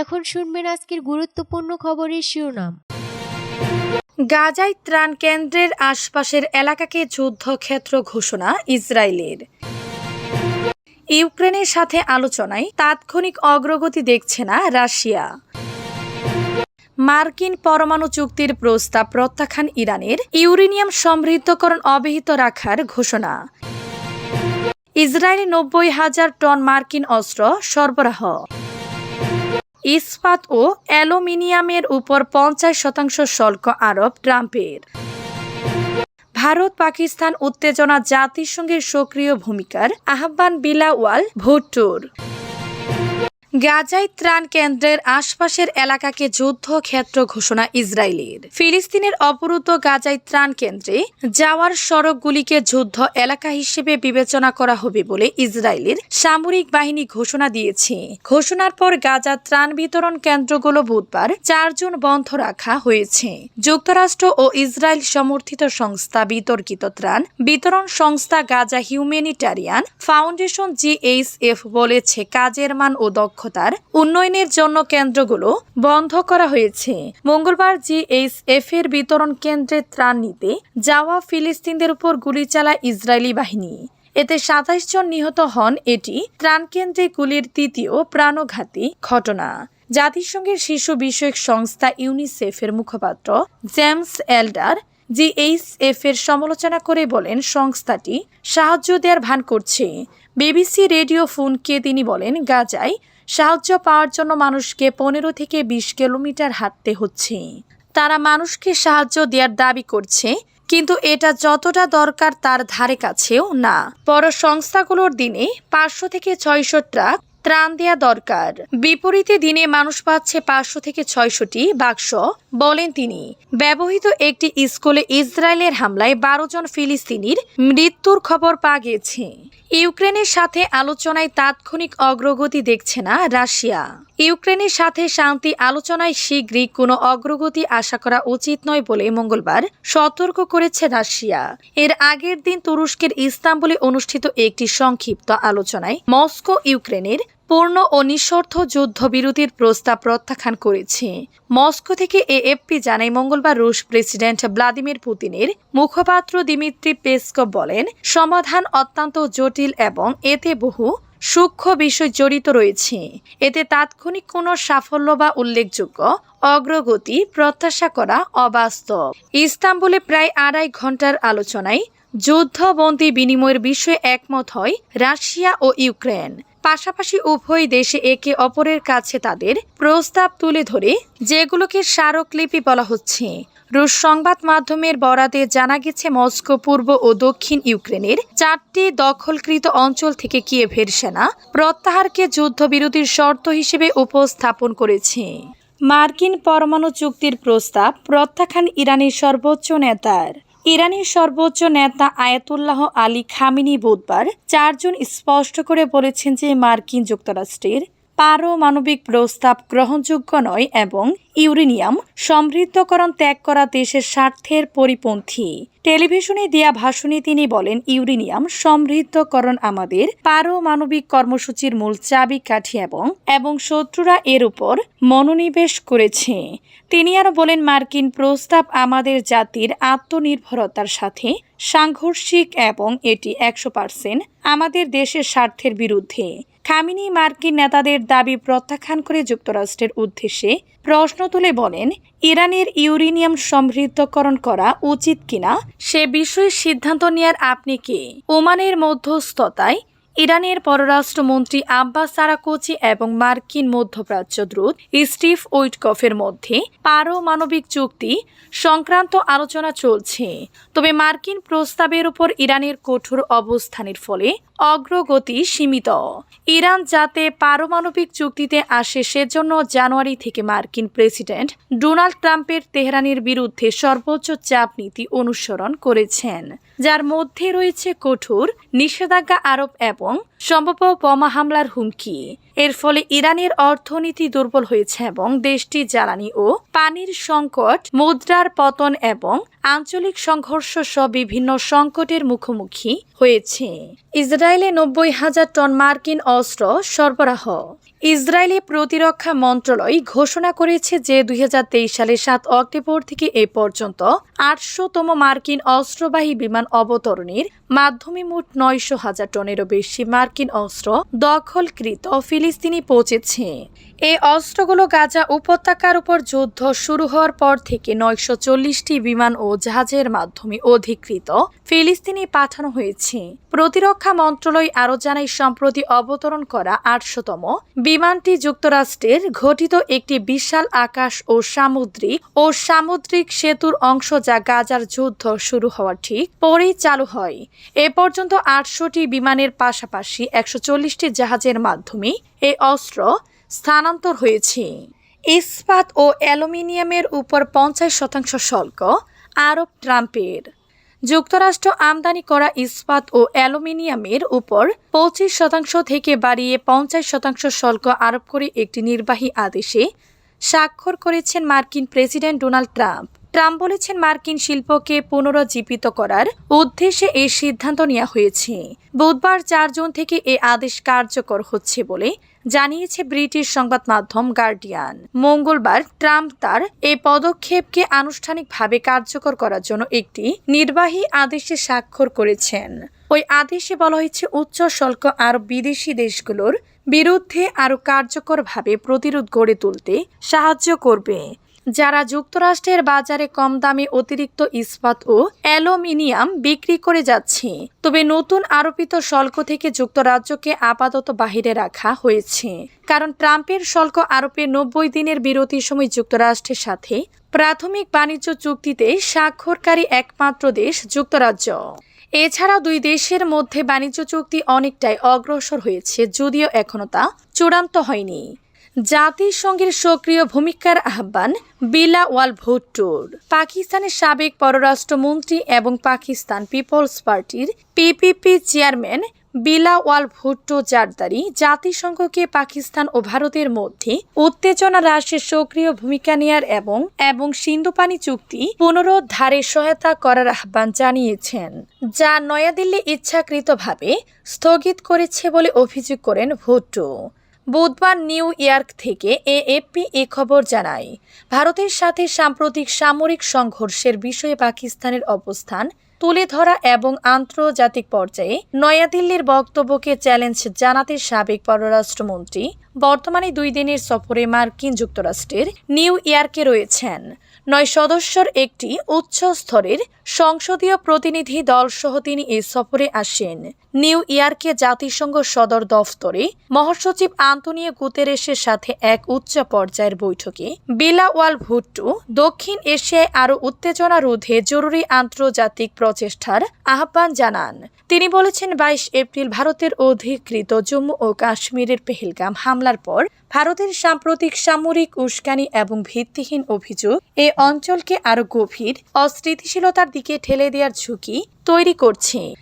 এখন আজকের গুরুত্বপূর্ণ খবরের শিরোনাম। গাজায় ত্রাণ কেন্দ্রের আশপাশের এলাকাকে যুদ্ধক্ষেত্র ঘোষণা ইসরায়েলের। ইউক্রেনের সাথে আলোচনায় তাৎক্ষণিক অগ্রগতি দেখছে না রাশিয়া। মার্কিন পরমাণু চুক্তির প্রস্তাব প্রত্যাখ্যান ইরানের ইউরেনিয়াম সমৃদ্ধকরণ অব্যাহত রাখার ঘোষণা। ইসরায়েলে নব্বই হাজার টন মার্কিন অস্ত্র সরবরাহ। ইস্পাত ও অ্যালুমিনিয়ামের উপর পঞ্চাশ শতাংশ শুল্ক আরোপ ট্রাম্পের। ভারত, পাকিস্তান উত্তেজনা জাতিসংঘের সক্রিয় ভূমিকার আহ্বান বিলাওয়াল ভুট্টোর। গাজায় ত্রাণ কেন্দ্রের আশপাশের এলাকাকে যুদ্ধক্ষেত্র ঘোষণা ইসরায়েলের। ফিলিস্তিনের অবরুদ্ধ গাজায় ত্রাণ কেন্দ্রে যাওয়ার সড়কগুলিকে যুদ্ধ এলাকা হিসেবে বিবেচনা করা হবে বলে ইসরায়েলের সামরিক বাহিনী ঘোষণা দিয়েছে। ঘোষণার পর গাজা ত্রাণ বিতরণ কেন্দ্রগুলো বুধবার চারজন বন্ধ রাখা হয়েছে। যুক্তরাষ্ট্র ও ইসরায়েল সমর্থিত সংস্থা বিতর্কিত ত্রাণ বিতরণ সংস্থা গাজা হিউম্যানিটারিয়ান ফাউন্ডেশন জিএইচএফ বলেছে, কাজের মান ও দক্ষতার উন্নয়নের জন্য কেন্দ্রগুলো বন্ধ করা হয়েছে। মঙ্গলবার জিএইচএফ এর বিতরণ কেন্দ্রে ত্রাণ নিতে যাওয়া ফিলিস্তিনদের উপর গুলি চালায় ইসরায়েলি বাহিনী। এতে সাতাইশ জন নিহত হন, এটি ত্রাণকেন্দ্রে গুলির তৃতীয় প্রাণঘাতী ঘটনা। জাতিসংঘের শিশু বিষয়ক সংস্থা ইউনিসেফের মুখপাত্র জেমস এল্ডার জিএইচএফ এর সমালোচনা করে বলেন, সংস্থাটি সাহায্য দেওয়ার ভান করছে। বিবিসি রেডিও ফোনকে তিনি বলেন, গাজায় সাহায্য পাওয়ার জন্য মানুষকে পনেরো থেকে বিশ কিলোমিটার হাঁটতে হচ্ছে। তারা মানুষকে সাহায্য দেওয়ার দাবি করছে, কিন্তু এটা যতটা দরকার তার ধারে কাছেও না। বড় সংস্থাগুলোর দিনে পাঁচশো থেকে ছয়শো ট্রাক ত্রাণ দেয়া দরকার। বিপরীতে দিনে মানুষ পাচ্ছে পাঁচশো থেকে ছয়শটি বাক্স, বলেন তিনি। ব্যবহৃত একটি স্কুলে ইসরায়েলের হামলায় বারো জন ফিলিস্তিনির মৃত্যুর খবর পাওয়া গেছে। ইউক্রেনের সাথে আলোচনায় তাৎক্ষণিক অগ্রগতি দেখছে না রাশিয়া। ইউক্রেনের সাথে শান্তি আলোচনায় শীঘ্রই কোনো অগ্রগতি আশা করা উচিত নয় বলে মঙ্গলবার সতর্ক করেছে রাশিয়া। এর আগের দিন তুরস্কের ইস্তাম্বুলে অনুষ্ঠিত একটি সংক্ষিপ্ত আলোচনায় মস্কো ইউক্রেনের পূর্ণ ও নিঃশর্ত যুদ্ধবিরতির প্রস্তাব প্রত্যাখ্যান করেছে। মস্কো থেকে এএফপি জানায় মঙ্গলবার রুশ প্রেসিডেন্ট ভ্লাদিমির পুতিনের মুখপাত্র দিমিত্রি পেসকভ বলেন, সমাধান অত্যন্ত জটিল এবং এতে বহু সূক্ষ্ম বিষয় জড়িত রয়েছে। এতে তাৎক্ষণিক কোনো সাফল্য বা উল্লেখযোগ্য অগ্রগতি প্রত্যাশা করা অবাস্তব। ইস্তাম্বুলে প্রায় আড়াই ঘণ্টার আলোচনায় যুদ্ধবন্দী বিনিময়ের বিষয়ে একমত হয় রাশিয়া ও ইউক্রেন। পাশাপাশি উভয় দেশে একে অপরের কাছে তাদের প্রস্তাব তুলে ধরে, যেগুলোকে স্মারকলিপি বলা হচ্ছে। রুশ সংবাদ মাধ্যমের বরাতে জানা গেছে, মস্কো পূর্ব ও দক্ষিণ ইউক্রেনের চারটি দখলকৃত অঞ্চল থেকে কিয়েভের সেনা প্রত্যাহারকে যুদ্ধবিরতির শর্ত হিসেবে উপস্থাপন করেছে। মার্কিন পরমাণু চুক্তির প্রস্তাব প্রত্যাখ্যান ইরানের সর্বোচ্চ নেতার। ইরানের সর্বোচ্চ নেতা আয়াতুল্লাহ আলী খামিনি বুধবার চারজন স্পষ্ট করে বলেছেন যে মার্কিন যুক্তরাষ্ট্রের পারমাণবিক প্রস্তাব গ্রহণযোগ্য নয় এবং ইউরেনিয়াম সমৃদ্ধকরণ ত্যাগ করা দেশের স্বার্থের পরিপন্থী। টেলিভিশনে দেয়া ভাষণে তিনি বলেন, ইউরেনিয়াম সমৃদ্ধকরণ আমাদের পারমাণবিক কর্মসূচির মূল চাবিকাঠি এবং এবং শত্রুরা এর উপর মনোনিবেশ করেছে। তিনি আরও বলেন, মার্কিন প্রস্তাব আমাদের জাতির আত্মনির্ভরতার সাথে সাংঘর্ষিক এবং এটি একশো পার্সেন্ট আমাদের দেশের স্বার্থের বিরুদ্ধে। খামিনি মার্কিন নেতাদের দাবি প্রত্যাখ্যান করে যুক্তরাষ্ট্রের উদ্দেশ্যে প্রশ্ন তুলে বলেন, ইরানের ইউরেনিয়াম সমৃদ্ধকরণ করা উচিত কিনা সে বিষয়ে সিদ্ধান্ত নেয়ার আপনি কে? ওমানের মধ্যস্থতায় ইরানের পররাষ্ট্রমন্ত্রী আব্বাস সারাকোচি এবং মার্কিন মধ্যপ্রাচ্য দূত স্টিভ উইটকফের মধ্যে পারমাণবিক চুক্তি সংক্রান্ত আলোচনা চলছে। তবে মার্কিন প্রস্তাবের উপর ইরানের কঠোর অবস্থানের ফলে অগ্রগতি সীমিত। ইরান যাতে পারমাণবিক চুক্তিতে আসে সেজন্য জানুয়ারি থেকে মার্কিন প্রেসিডেন্ট ডোনাল্ড ট্রাম্পের তেহরানের বিরুদ্ধে সর্বোচ্চ চাপ নীতি অনুসরণ করেছেন। যার মধ্যে রয়েছে কঠোর, নিষেধাজ্ঞা আরোপ এবং সম্ভাব্য বোমা হামলার হুমকি। এর ফলে ইরানের অর্থনীতি দুর্বল হয়েছে এবং দেশটি জ্বালানি ও পানির সংকট, মুদ্রার পতন এবং আঞ্চলিক সংঘর্ষ সহ বিভিন্ন সংকটের মুখোমুখি হয়েছে। ইসরায়েলে নব্বই হাজার টন মার্কিন অস্ত্র সরবরাহ ইসরায়েলি প্রতিরক্ষা মন্ত্রণালয় ঘোষণা করেছে যে দুই হাজার তেইশ সালের সাত অক্টোবর থেকে এ পর্যন্ত আটশোতম মার্কিন অস্ত্রবাহী বিমান অবতরণের মাধ্যমে মোট নয়শো হাজার টনেরও বেশি মার্কিন অস্ত্র দখলকৃত ফিলিস্তিনি পৌঁছেছে। এই অস্ত্রগুলো গাজা উপত্যকার উপর যুদ্ধ শুরু হওয়ার পর থেকে নয়শো চল্লিশটি বিমান ও জাহাজের মাধ্যমে অধিকৃত ফিলিস্তিনি পাঠানো হয়েছে। প্রতিরক্ষা মন্ত্রণালয় আরও জানায়, সম্প্রতি অবতরণ করা আটশোতম বিমানটি যুক্তরাষ্ট্রের ঘটিত একটি বিশাল আকাশ ও সামুদ্রিক ও সামুদ্রিক সেতুর অংশ যা গাজার যুদ্ধ শুরু হওয়ার ঠিক পরেই চালু হয়। এ পর্যন্ত আটশোটি বিমানের পাশাপাশি একশো চল্লিশটি জাহাজের মাধ্যমে এই অস্ত্র স্থানান্তর হয়েছে। ইস্পাত ও অ্যালুমিনিয়ামের উপর পঞ্চাশ শতাংশ শুল্ক, আরব ট্রাম্পের। যুক্তরাষ্ট্র আমদানি করা ইস্পাত ও অ্যালুমিনিয়ামের উপর পঁচিশ শতাংশ থেকে বাড়িয়ে পঞ্চাশ শতাংশ শুল্ক আরোপ করে একটি নির্বাহী আদেশে স্বাক্ষর করেছেন মার্কিন প্রেসিডেন্ট ডোনাল্ড ট্রাম্প। ট্রাম্প বলেছেন মার্কিন শিল্পকে পুনরুজ্জীবিত করার উদ্দেশ্যে এই সিদ্ধান্ত নেওয়া হয়েছে। বুধবার চার জুন থেকে এ আদেশ কার্যকর হচ্ছে বলে জানিয়েছে ব্রিটিশ সংবাদ মাধ্যম গার্ডিয়ান। মঙ্গলবার ট্রাম্প তার এই পদক্ষেপকে আনুষ্ঠানিকভাবে কার্যকর করার জন্য একটি নির্বাহী আদেশে স্বাক্ষর করেছেন। ওই আদেশে বলা হয়েছে উচ্চ শুল্ক আর বিদেশি দেশগুলোর বিরুদ্ধে আরও কার্যকরভাবে প্রতিরোধ গড়ে তুলতে সাহায্য করবে। যারা যুক্তরাষ্ট্রের বাজারে কম দামে অতিরিক্ত ইস্পাত ও অ্যালুমিনিয়াম বিক্রি করে যাচ্ছে, তবে নতুন আরোপিত শুল্ক থেকে যুক্তরাজ্যকে আপাতত বাহিরে রাখা হয়েছে। কারণ ট্রাম্পের শুল্ক আরোপের নব্বই দিনের বিরতির সময় যুক্তরাষ্ট্রের সাথে প্রাথমিক বাণিজ্য চুক্তিতে স্বাক্ষরকারী একমাত্র দেশ যুক্তরাজ্য। এছাড়া দুই দেশের মধ্যে বাণিজ্য চুক্তি অনেকটাই অগ্রসর হয়েছে, যদিও এখনও তা চূড়ান্ত হয়নি। জাতিসংঘের সক্রিয় ভূমিকার আহ্বান বিলাওয়াল ভুট্টোর পাকিস্তানের সাবেক পররাষ্ট্রমন্ত্রী এবং পাকিস্তান পিপলস পার্টির পিপিপি চেয়ারম্যান বিলাওয়াল ভুট্টো জারদারি জাতিসংঘকে পাকিস্তান ও ভারতের মধ্যে উত্তেজনা হ্রাসে সক্রিয় ভূমিকা নেয়ার এবং এবং সিন্ধুপানি চুক্তি পুনরুদ্ধারে সহায়তা করার আহ্বান জানিয়েছেন, যা নয়াদিল্লি ইচ্ছাকৃতভাবে স্থগিত করেছে বলে অভিযোগ করেন ভুট্টো বুধবার নিউ ইয়র্ক থেকে এএফপি এ খবর জানায়, ভারতের সাথে সাম্প্রতিক সামরিক সংঘর্ষের বিষয়ে পাকিস্তানের অবস্থান তুলে ধরা এবং আন্তর্জাতিক পর্যায়ে নয়াদিল্লির বক্তব্যকে চ্যালেঞ্জ জানাতে সাবেক পররাষ্ট্রমন্ত্রী, বর্তমানে দুই দিনের সফরে মার্কিন যুক্তরাষ্ট্রের নিউ ইয়র্কে রয়েছেন। নয় সদস্যর একটি উচ্চ স্তরের সংসদীয় প্রতিনিধি দল সহ তিনি এই সফরে আসেন। নিউ ইয়র্কে জাতিসংঘ সদর দফতরে মহাসচিব আন্তনিও গুতেরেসের সাথে এক উচ্চ পর্যায়ের বৈঠকে বিলাওয়াল ভুট্টু দক্ষিণ এশিয়ায় আরও উত্তেজনা রোধে জরুরি আন্তর্জাতিক প্রচেষ্টার আহ্বান জানান। তিনি বলেছেন, বাইশ এপ্রিল ভারতের অধিকৃত জম্মু ও কাশ্মীরের পেহেলগাম হামলার পর ভারতের সাম্প্রতিক সামরিক উস্কানি এবং ভিত্তিহীন অভিযোগ এ অঞ্চলকে আরও গভীর অস্থিতিশীলতার দিকে ঠেলে দেওয়ার ঝুঁকি তৈরি করছে।